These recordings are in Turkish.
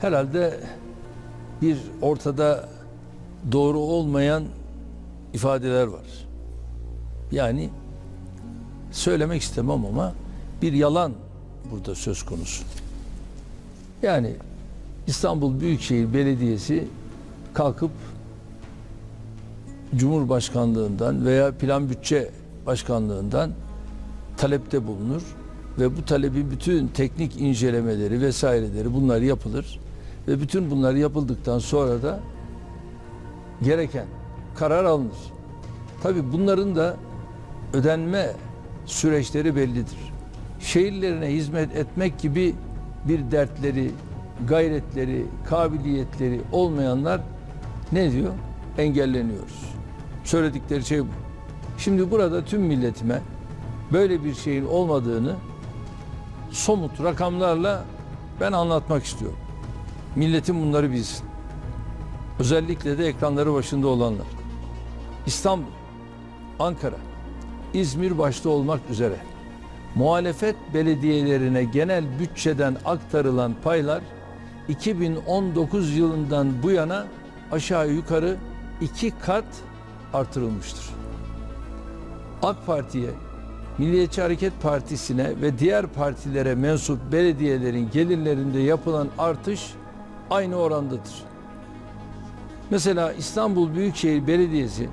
herhalde bir ortada doğru olmayan ifadeler var. Yani söylemek istemem ama bir yalan burada söz konusu. Yani İstanbul Büyükşehir Belediyesi kalkıp Cumhurbaşkanlığından veya Plan Bütçe Başkanlığından talepte bulunur ve bu talebi bütün teknik incelemeleri vesaireleri bunlar yapılır ve bütün bunlar yapıldıktan sonra da gereken karar alınır. Tabi bunların da ödenme süreçleri bellidir. Şehirlerine hizmet etmek gibi bir dertleri, gayretleri, kabiliyetleri olmayanlar ne diyor? Engelleniyoruz. Söyledikleri şey bu. Şimdi burada tüm milletime böyle bir şeyin olmadığını somut rakamlarla ben anlatmak istiyorum. Milletim bunları bilsin. Özellikle de ekranları başında olanlar. İstanbul, Ankara, İzmir başta olmak üzere muhalefet belediyelerine genel bütçeden aktarılan paylar 2019 yılından bu yana aşağı yukarı iki kat artırılmıştır. AK Parti'ye, Milliyetçi Hareket Partisi'ne ve diğer partilere mensup belediyelerin gelirlerinde yapılan artış aynı orandadır. Mesela İstanbul Büyükşehir Belediyesi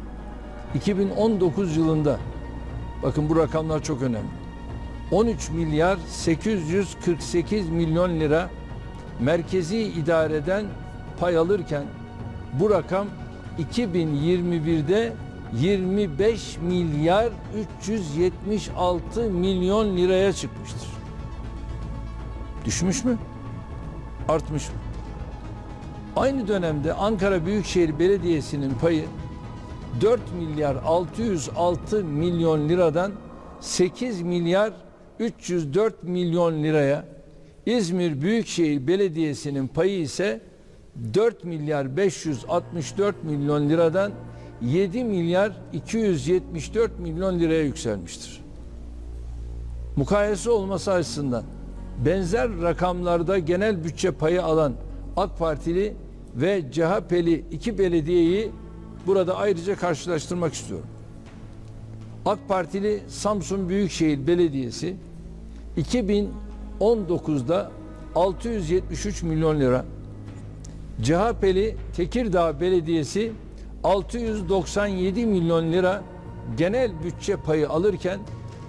2019 yılında bakın bu rakamlar çok önemli. 13 milyar 848 milyon lira merkezi idareden pay alırken bu rakam 2021'de 25 milyar 376 milyon liraya çıkmıştır. Düşmüş mü? Artmış mı? Aynı dönemde Ankara Büyükşehir Belediyesi'nin payı 4 milyar 606 milyon liradan 8 milyar 304 milyon liraya, İzmir Büyükşehir Belediyesi'nin payı ise 4 milyar 564 milyon liradan 7 milyar 274 milyon liraya yükselmiştir. Mukayese olması açısından benzer rakamlarda genel bütçe payı alan AK Partili ve CHP'li iki belediyeyi burada ayrıca karşılaştırmak istiyorum. AK Partili Samsun Büyükşehir Belediyesi 2019'da 673 milyon lira, CHP'li Tekirdağ Belediyesi 697 milyon lira genel bütçe payı alırken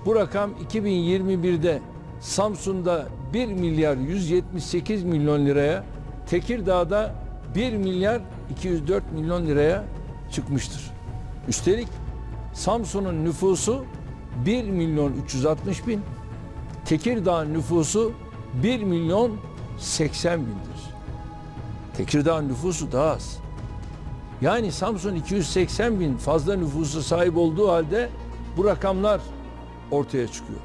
bu rakam 2021'de Samsun'da 1 milyar 178 milyon liraya, Tekirdağ'da 1 milyar 204 milyon liraya çıkmıştır. Üstelik Samsun'un nüfusu 1 milyon 360 bin, Tekirdağ'ın nüfusu 1 milyon 80 bindir. Tekirdağ'ın nüfusu daha az. Yani Samsun 280 bin fazla nüfusu sahip olduğu halde bu rakamlar ortaya çıkıyor.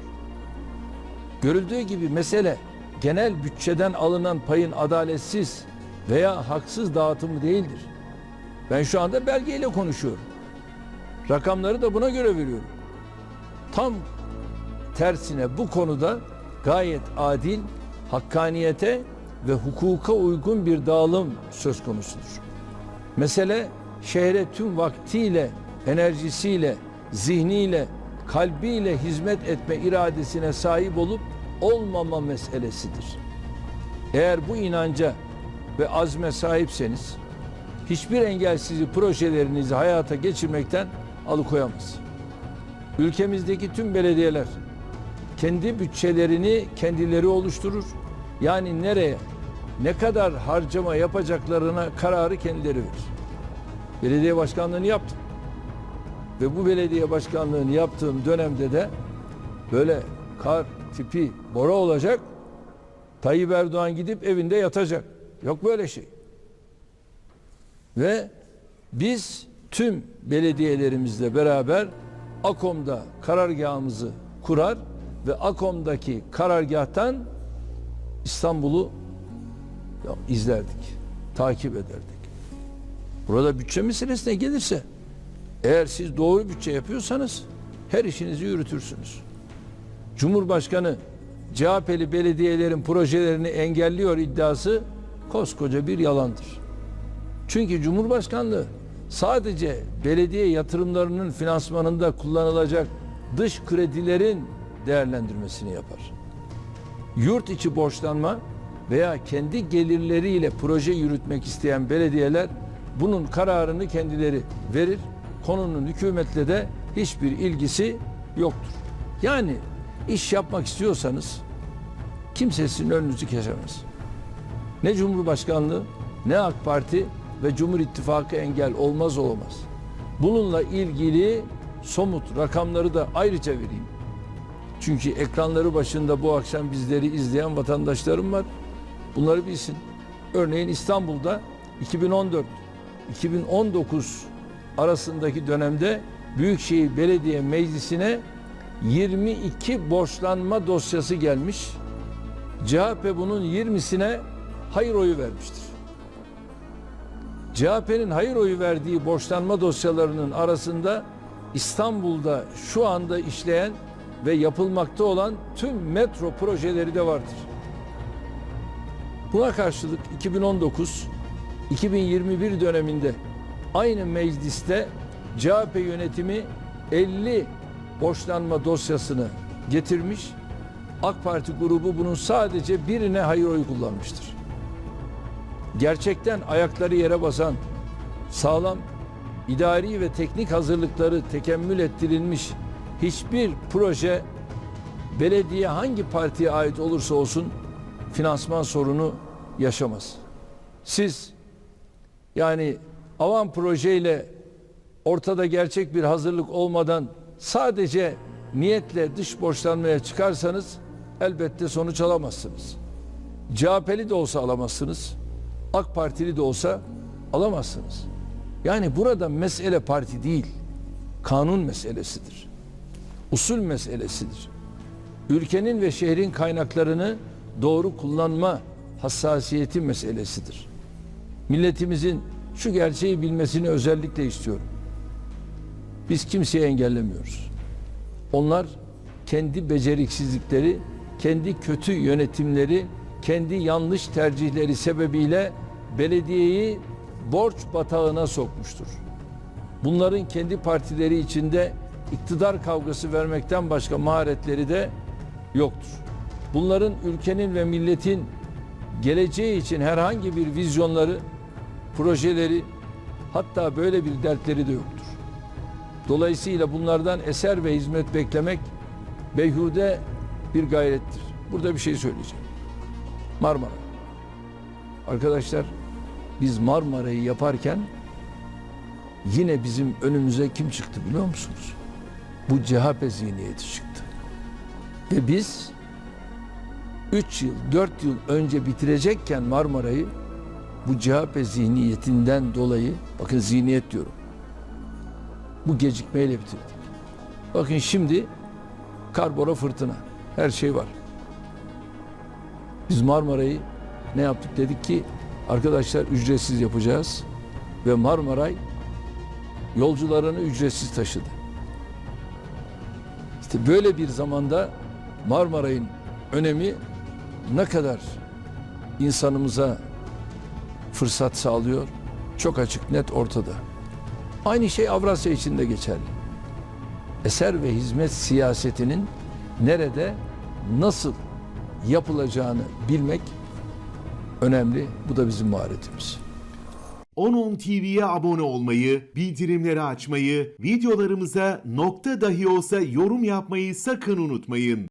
Görüldüğü gibi mesele genel bütçeden alınan payın adaletsiz veya haksız dağıtımı değildir. Ben şu anda belgeyle konuşuyorum. Rakamları da buna göre veriyorum. Tam tersine bu konuda gayet adil, hakkaniyete ve hukuka uygun bir dağılım söz konusudur. Mesele şehre tüm vaktiyle, enerjisiyle, zihniyle, kalbiyle hizmet etme iradesine sahip olup olmama meselesidir. Eğer bu inanca ve azme sahipseniz hiçbir engel sizi projelerinizi hayata geçirmekten alıkoyamaz. Ülkemizdeki tüm belediyeler kendi bütçelerini kendileri oluşturur. Yani nereye, ne kadar harcama yapacaklarına kararı kendileri verir. Belediye başkanlığını yaptım. Ve bu belediye başkanlığını yaptığım dönemde de böyle kar tipi bora olacak. Tayyip Erdoğan gidip evinde yatacak. Yok böyle şey. Ve biz tüm belediyelerimizle beraber AKOM'da karargahımızı kurar ve AKOM'daki karargahtan İstanbul'u izlerdik, takip ederdik. Burada bütçe meselesine gelirse eğer siz doğru bütçe yapıyorsanız her işinizi yürütürsünüz. Cumhurbaşkanı CHP'li belediyelerin projelerini engelliyor iddiası koskoca bir yalandır. Çünkü Cumhurbaşkanlığı sadece belediye yatırımlarının finansmanında kullanılacak dış kredilerin değerlendirmesini yapar. Yurt içi borçlanma veya kendi gelirleriyle proje yürütmek isteyen belediyeler bunun kararını kendileri verir. Konunun hükümetle de hiçbir ilgisi yoktur. Yani iş yapmak istiyorsanız kimse sizin önünüzü kesemez. Ne Cumhurbaşkanlığı, ne AK Parti ve Cumhur İttifakı engel olmaz olamaz. Bununla ilgili somut rakamları da ayrıca vereyim. Çünkü ekranları başında bu akşam bizleri izleyen vatandaşlarım var. Bunları bilsin. Örneğin İstanbul'da 2014 2019 arasındaki dönemde Büyükşehir Belediye Meclisi'ne 22 borçlanma dosyası gelmiş. CHP bunun 20'sine hayır oyu vermiştir. CHP'nin hayır oyu verdiği borçlanma dosyalarının arasında İstanbul'da şu anda işleyen ve yapılmakta olan tüm metro projeleri de vardır. Buna karşılık 2019-2021 döneminde aynı mecliste CHP yönetimi 50 borçlanma dosyasını getirmiş. AK Parti grubu bunun sadece birine hayır oyu kullanmıştır. Gerçekten ayakları yere basan, sağlam, idari ve teknik hazırlıkları tekemmül ettirilmiş hiçbir proje belediye hangi partiye ait olursa olsun finansman sorunu yaşamaz. Siz yani avan projeyle ortada gerçek bir hazırlık olmadan sadece niyetle dış borçlanmaya çıkarsanız elbette sonuç alamazsınız. CHP'li de olsa alamazsınız. AK Partili de olsa alamazsınız. Yani burada mesele parti değil, kanun meselesidir. Usul meselesidir. Ülkenin ve şehrin kaynaklarını doğru kullanma hassasiyeti meselesidir. Milletimizin şu gerçeği bilmesini özellikle istiyorum. Biz kimseyi engellemiyoruz. Onlar kendi beceriksizlikleri, kendi kötü yönetimleri, kendi yanlış tercihleri sebebiyle belediyeyi borç batağına sokmuştur. Bunların kendi partileri içinde iktidar kavgası vermekten başka maharetleri de yoktur. Bunların ülkenin ve milletin geleceği için herhangi bir vizyonları, projeleri hatta böyle bir dertleri de yoktur. Dolayısıyla bunlardan eser ve hizmet beklemek beyhude bir gayrettir. Burada bir şey söyleyeceğim. Marmara. Arkadaşlar biz Marmara'yı yaparken yine bizim önümüze kim çıktı biliyor musunuz? Bu CHP zihniyeti çıktı. Ve biz 3 yıl, 4 yıl önce bitirecekken Marmara'yı bu CHP zihniyetinden dolayı, bakın zihniyet diyorum, bu gecikmeyle bitirdik. Bakın şimdi karbora fırtına, her şey var. Biz Marmara'yı ne yaptık dedik ki arkadaşlar ücretsiz yapacağız ve Marmaray yolcularını ücretsiz taşıdı. İşte böyle bir zamanda Marmaray'ın önemi ne kadar insanımıza fırsat sağlıyor çok açık net ortada. Aynı şey Avrasya için de geçerli. Eser ve hizmet siyasetinin nerede nasıl yapılacağını bilmek önemli. Bu da bizim maharetimiz. 10.10 TV'ye abone olmayı, bildirimleri açmayı, videolarımıza nokta dahi olsa yorum yapmayı sakın unutmayın.